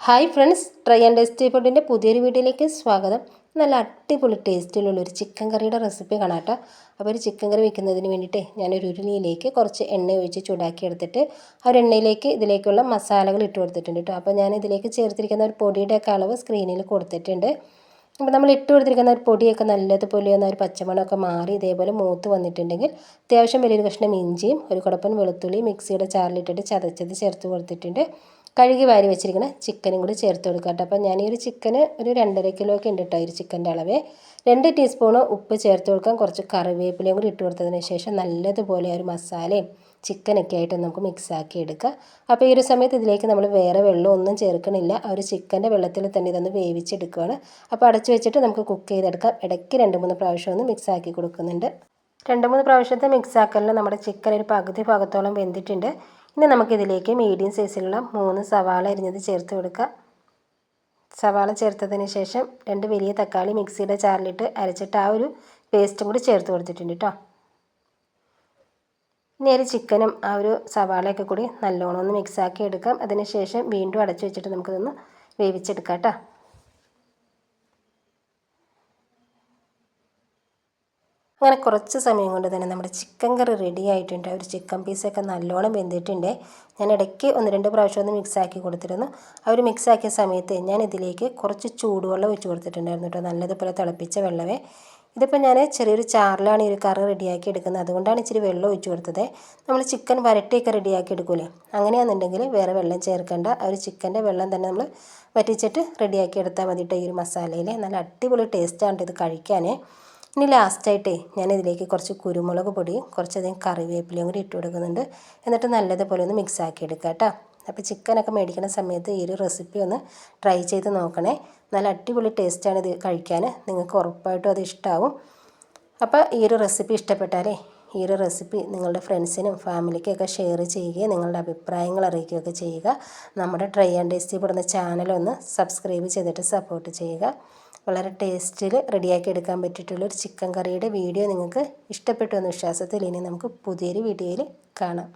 Hi friends try and tasty ഫുഡിന്റെ പുതിയൊരു വീഡിയോയിലേക്ക് സ്വാഗതം. നല്ല അടിപൊളി ടേസ്റ്റിലുള്ള ഒരു ചിക്കൻ കറിയുടെ റെസിപ്പി കാണാട്ടോ. അപ്പോൾ ഒരു ചിക്കൻ കറി വെക്കുന്നതിന് വേണ്ടിയിട്ട് ഞാനൊരു ഉരുളിയിലേക്ക് കുറച്ച് എണ്ണ ഒഴിച്ച് ചൂടാക്കി എടുത്തിട്ട് ആ ഒരു എണ്ണയിലേക്ക് ഇതിലേക്കുള്ള മസാലകൾ ഇട്ട് കൊടുത്തിട്ടുണ്ട് കേട്ടോ അപ്പോൾ ഞാൻ ഇതിലേക്ക് ചേർത്തിരിക്കുന്ന ഒരു പൊടിയുടെയൊക്കെ അളവ് സ്ക്രീനിൽ കൊടുത്തിട്ടുണ്ട്. അപ്പോൾ നമ്മൾ ഇട്ട് കൊടുത്തിരിക്കുന്ന ഒരു പൊടിയൊക്കെ നല്ലതുപോലെ ഒന്ന് ഒരു പച്ചമണമൊക്കെ മാറി ഇതേപോലെ മൂത്ത് വന്നിട്ടുണ്ടെങ്കിൽ അത്യാവശ്യം വലിയൊരു കഷ്ണം ഇഞ്ചിയും ഒരു കുടപ്പൻ വെളുത്തുള്ളി മിക്സിയുടെ ചാറിലിട്ടിട്ട് ചതച്ചത് ചേർത്ത് കൊടുത്തിട്ടുണ്ട്. കഴുകി വാരി വെച്ചിരിക്കുന്ന ചിക്കനും കൂടി ചേർത്ത് കൊടുക്കുക കേട്ടോ. അപ്പോൾ ഞാൻ ഈ ഒരു ചിക്കന് ഒരു രണ്ടര കിലോ ഒക്കെ ഉണ്ട് കേട്ടോ ഒരു ചിക്കന്റെ അളവ്. രണ്ട് ടീസ്പൂണ് ഉപ്പ് ചേർത്ത് കൊടുക്കാം. കുറച്ച് കറിവേപ്പിലയും കൂടി ഇട്ട് കൊടുത്തതിന് ശേഷം നല്ലതുപോലെ ഒരു മസാലയും ചിക്കനൊക്കെ ആയിട്ട് നമുക്ക് മിക്സ് ആക്കി എടുക്കാം. അപ്പോൾ ഈ ഒരു സമയത്ത് ഇതിലേക്ക് നമ്മൾ വേറെ വെള്ളം ഒന്നും ചേർക്കണില്ല. ആ ഒരു ചിക്കന്റെ വെള്ളത്തിൽ തന്നെ ഇതൊന്ന് വേവിച്ചെടുക്കുകയാണ് അപ്പോൾ അടച്ചു വെച്ചിട്ട് നമുക്ക് കുക്ക് ചെയ്തെടുക്കാം. ഇടയ്ക്ക് രണ്ട് മൂന്ന് പ്രാവശ്യം ഒന്ന് മിക്സ് ആക്കി കൊടുക്കുന്നുണ്ട്. രണ്ട് മൂന്ന് പ്രാവശ്യത്തെ മിക്സ് ആക്കലിന് നമ്മുടെ ചിക്കൻ ഒരു പകുതി ഭാഗത്തോളം വെന്തിട്ടുണ്ട്. ഇനി നമുക്കിതിലേക്ക് മീഡിയം സൈസിലുള്ള മൂന്ന് സവാള അരിഞ്ഞത് ചേർത്ത് കൊടുക്കുക സവാള ചേർത്തതിന് ശേഷം രണ്ട് വലിയ തക്കാളി മിക്സിയുടെ ചാറിലിട്ട് അരച്ചിട്ട് ആ ഒരു പേസ്റ്റും കൂടി ചേർത്ത് കൊടുത്തിട്ടുണ്ട് കേട്ടോ ഇനി ഒരു ചിക്കനും ആ ഒരു സവാളയൊക്കെ കൂടി നല്ലോണം ഒന്ന് മിക്സാക്കി എടുക്കാം. അതിന് ശേഷം വീണ്ടും അടച്ചു വെച്ചിട്ട് നമുക്കിതൊന്ന് വേവിച്ചെടുക്കാം കേട്ടോ അങ്ങനെ കുറച്ച് സമയം കൊണ്ട് തന്നെ നമ്മുടെ ചിക്കൻ കറി റെഡി ആയിട്ടുണ്ട്. ഒരു ചിക്കൻ പീസൊക്കെ നല്ലോണം വെന്തിട്ടുണ്ട്. ഞാൻ ഇടയ്ക്ക് ഒന്ന് രണ്ട് പ്രാവശ്യം ഒന്ന് മിക്സ് ആക്കി കൊടുത്തിരുന്നു. ആ ഒരു മിക്സ് ആക്കിയ സമയത്ത് ഞാൻ ഇതിലേക്ക് കുറച്ച് ചൂടുവെള്ളം ഒഴിച്ച് കൊടുത്തിട്ടുണ്ടായിരുന്നു കേട്ടോ. നല്ലതുപോലെ തിളപ്പിച്ച വെള്ളമേ. ഇതിപ്പോൾ ഞാൻ ചെറിയൊരു ചാറിലാണ് ഈ ഒരു കറി റെഡിയാക്കി എടുക്കുന്നത്. അതുകൊണ്ടാണ് ഇച്ചിരി വെള്ളം ഒഴിച്ച് കൊടുത്തത്. നമ്മൾ ചിക്കൻ വരട്ടിയൊക്കെ റെഡിയാക്കി എടുക്കൂലേ? അങ്ങനെയാണെന്നുണ്ടെങ്കിൽ വേറെ വെള്ളം ചേർക്കേണ്ട. ആ ഒരു ചിക്കന്റെ വെള്ളം തന്നെ നമ്മൾ വറ്റിച്ചിട്ട് റെഡിയാക്കി എടുത്താൽ മതിയിട്ട് ഈ ഒരു മസാലയിൽ നല്ല അടിപൊളി ടേസ്റ്റാണ് ഇത് കഴിക്കാൻ ഇനി ലാസ്റ്റായിട്ടേ ഞാൻ ഇതിലേക്ക് കുറച്ച് കുരുമുളക് പൊടിയും കുറച്ചധികം കറിവേപ്പിലയും കൂടി ഇട്ട് കൊടുക്കുന്നുണ്ട് എന്നിട്ട് നല്ലതുപോലെ ഒന്ന് മിക്സ് ആക്കി എടുക്കുക കേട്ടോ അപ്പോൾ ചിക്കനൊക്കെ മേടിക്കുന്ന സമയത്ത് ഈ ഒരു റെസിപ്പി ഒന്ന് ട്രൈ ചെയ്ത് നോക്കണേ. നല്ല അടിപൊളി ടേസ്റ്റാണ് ഇത് കഴിക്കാൻ നിങ്ങൾക്ക് ഉറപ്പായിട്ടും അത് ഇഷ്ടമാവും അപ്പോൾ ഈ ഒരു റെസിപ്പി ഇഷ്ടപ്പെട്ടാലേ ഈ ഒരു റെസിപ്പി നിങ്ങളുടെ ഫ്രണ്ട്സിനും ഫാമിലിക്കൊക്കെ ഷെയർ ചെയ്യുകയും നിങ്ങളുടെ അഭിപ്രായങ്ങൾ അറിയിക്കുകയൊക്കെ ചെയ്യുക. നമ്മുടെ ട്രൈ ആൻഡ് ടേസ്റ്റി പെടുന്ന ചാനലൊന്ന് സബ്സ്ക്രൈബ് ചെയ്തിട്ട് സപ്പോർട്ട് ചെയ്യുക. വളരെ ടേസ്റ്റിൽ റെഡിയാക്കി എടുക്കാൻ പറ്റിയിട്ടുള്ള ഒരു ചിക്കൻ കറിയുടെ വീഡിയോ നിങ്ങൾക്ക് ഇഷ്ടപ്പെട്ടു എന്ന വിശ്വാസത്തിൽ ഇനി നമുക്ക് പുതിയൊരു വീഡിയോയിൽ കാണാം.